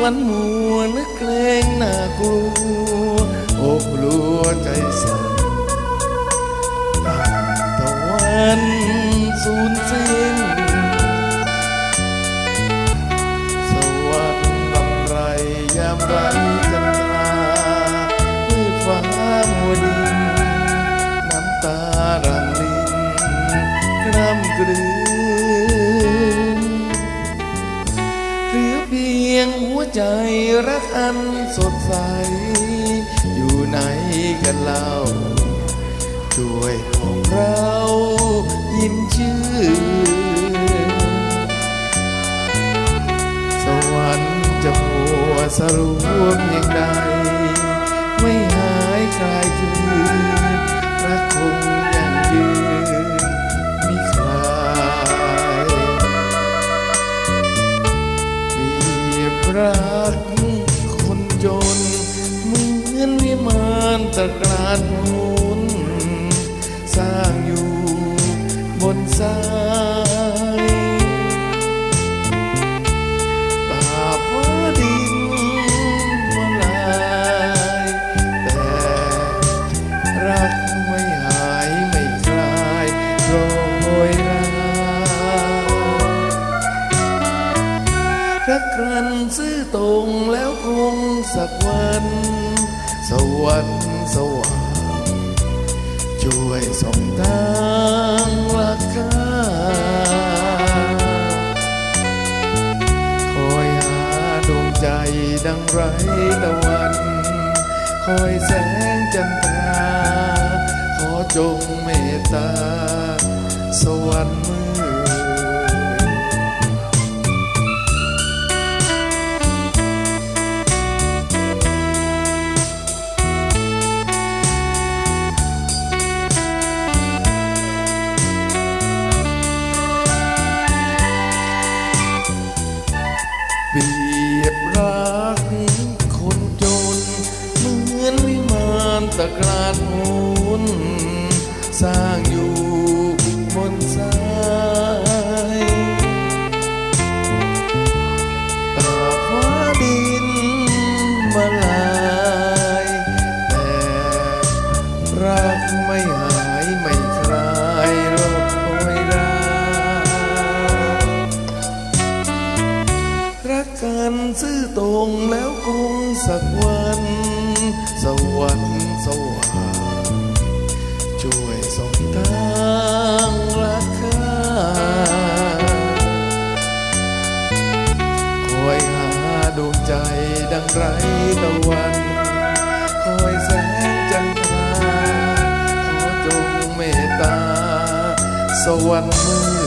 วนมัวนึกเกรงน่ากลัวอกกลัวใจสั่นต่างตะวันสูญสิ้น ใจรักอันสดใส อยู่ไหนกันเล่า ด้วยของเรายิ้มชื่นสวรรค์จะมัวสรวมยังได รักคนจนเหมือนวิมานตะกรานหมุนสร้างอยู่บนสา รักกันซื่อตรงแล้วคงสักวัน สวรรค์สว่างช่วยส่องทางลักข้าคอยหาดวงใจดังไรตะวัน คอยแสงจันทราขอจงเมตตา สวรรค์มือ ร้างอยู่บนสายตาฟ้าดินมาลายแต่รักไม่หายไม่คลายโรยรารักกันซื่อตรงแล้วคงสักวัน สวรรค์สว่าง ดังไรตะวันคอยแสงจันทราขอจงเมตตา สวรรค์มือ